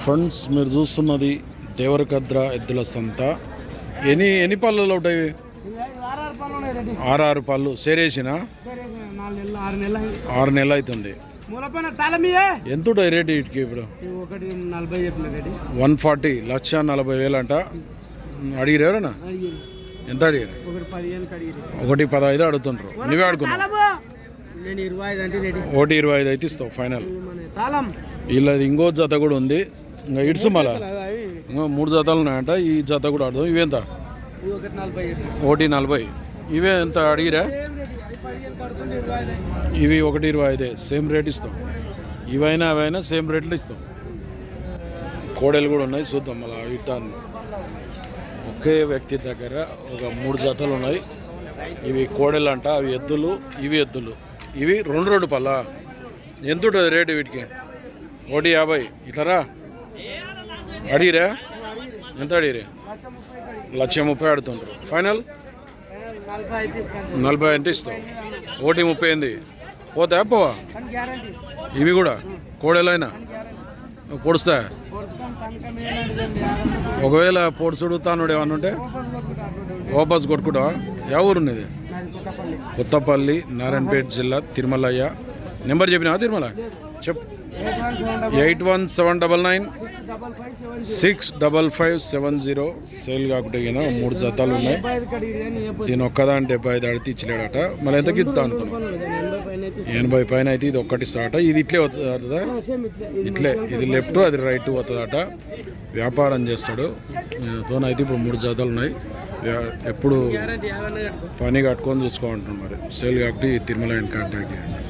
Friends మీరు చూస్తున్నది దేవరకద్ర ఎద్దుల సంత. ఎన్ని ఎన్ని పళ్ళలో ఉంటాయి? ఆర్ఆర్ పనులు ఉన్నాయి రెడ్డి ఆరు పళ్ళు. సేరేసిన? ఆరు నెలలు అవుతుంది. ఎంత ఉంటాయి రేటు వీటికి ఇప్పుడు? వన్ ఫార్టీ లక్ష నలభై వేలు అంట. అడిగిరు ఎవరన్నా? ఎంత అడిగారు ఒకటి పదహైదు అడుగుతుంటారు నువ్వే అడుగున్నావు ఒకటి ఇరవై ఐదు అయితే ఇస్తావు ఫైనల్ వీళ్ళది ఇంకో జత కూడా ఉంది. ఇంకా ఇడ్సు మళ్ళా? ఇంకా మూడు జతలు ఉన్నాయంట ఈ జత కూడా అడుగుదాం ఇవేంత ఇవి ఒకటి నలభై ఇవే ఎంత అడిగిరా. ఇవి. ఒకటి ఇరవై ఐదే. సేమ్ రేట్ ఇస్తాం ఇవైనా అవైనా సేమ్ రేట్లు ఇస్తాం కోడలు కూడా ఉన్నాయి చూద్దాం మళ్ళీ. ఇట్టాన్ని ఒకే వ్యక్తి దగ్గర ఒక మూడు జతలు ఉన్నాయి. ఇవి కోడలు అంట అవి ఎద్దులు ఇవి ఎద్దులు. ఇవి రెండు రెండు పళ్ళ? ఎంత రేటు వీటికి? ఒకటి యాభై. ఇట్లరా? అడిగిరా? ఎంత అడిగిరే? లక్ష ముప్పై ఆడుతుంటారు ఫైనల్ నలభై అంటే ఇస్తాం ఒకటి ముప్పై ఎనిమిది పోతా పోవా? ఇవి కూడా? కోడెలైనా? పొడుస్తా ఒకవేళ పొడుచుడు తానుడు ఏమన్నా ఉంటే ఓపెన్ వాపస్ కొట్టుకుంటావా? యా ఊరు కొత్తపల్లి. నారాయణపేట జిల్లా తిరుమలయ్య. నెంబర్ చెప్పినా తిరుమల? చెప్ eight one seven double nine six double five seven zero. Sale కాకుండా మూడు జతాలు ఉన్నాయి. దీని ఒక్కదాని డెబ్బై ఐదు అడితే ఇచ్చలేడట. మళ్ళీ ఎంతకి ఇస్తా అనుకున్నాం ఎనభై పైన అయితే ఇది ఒక్కటి స్టార్ట్. ఇది ఇట్లే అవుతుందా ఇట్లే. ఇది లెఫ్ట్ అది రైట్ అవుతుందట వ్యాపారం చేస్తాడు. తోనైతే ఇప్పుడు మూడు జాతాలు ఉన్నాయి. ఎప్పుడు పని కట్టుకొని చూసుకోమంటున్నాం మరి. సేల్ కాబట్టి తిరుమల కాంటాక్ట్ చేయండి